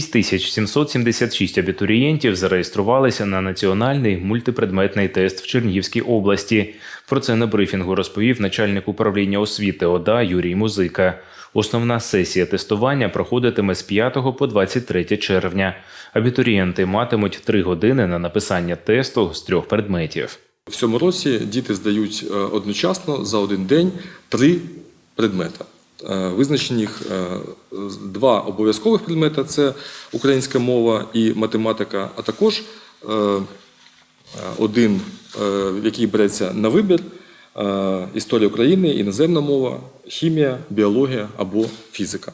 6776 абітурієнтів зареєструвалися на національний мультипредметний тест в Чернігівській області. Про це на брифінгу розповів начальник управління освіти ОДА Юрій Музика. Основна сесія тестування проходитиме з 5 по 23 червня. Абітурієнти матимуть 3 години на написання тесту з трьох предметів. В цьому році діти здають е, одночасно за один день три предмета. Е, Визначені їх е, два обов'язкових предмета це українська мова і математика, а також е, один, який береться на вибір історія України, іноземна мова, хімія, біологія або фізика.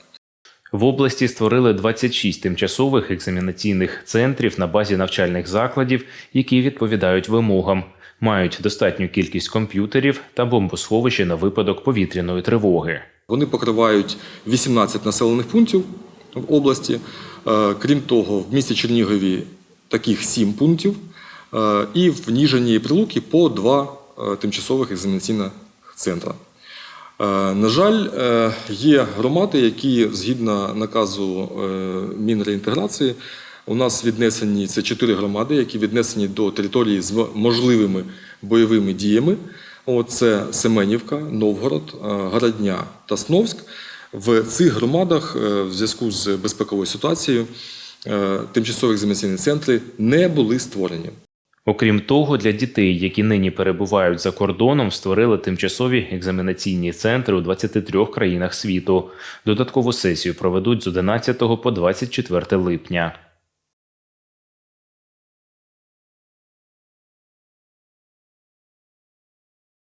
В області створили 26 тимчасових екзаменаційних центрів на базі навчальних закладів, які відповідають вимогам, мають достатню кількість комп'ютерів та бомбосховище на випадок повітряної тривоги. Вони покривають 18 населених пунктів в області. Е, Крім того, в місті Чернігові таких 7 пунктів, е, і в Ніжині і Прилуки по два е, тимчасових екзаменаційних центра. Е, На жаль, є громади, які згідно наказу Мінреінтеграції, у нас віднесені це чотири громади, які віднесені до території з можливими бойовими діями. От Це Семенівка, Новгород, е, Городня та Сновськ. В цих громадах е, в зв'язку з безпековою ситуацією е, тимчасові екзаменаційні центри не були створені. Окрім того, для дітей, які нині перебувають за кордоном, створили тимчасові екзаменаційні центри у 23 країнах світу. Додаткову сесію проведуть з 11 по 24 липня.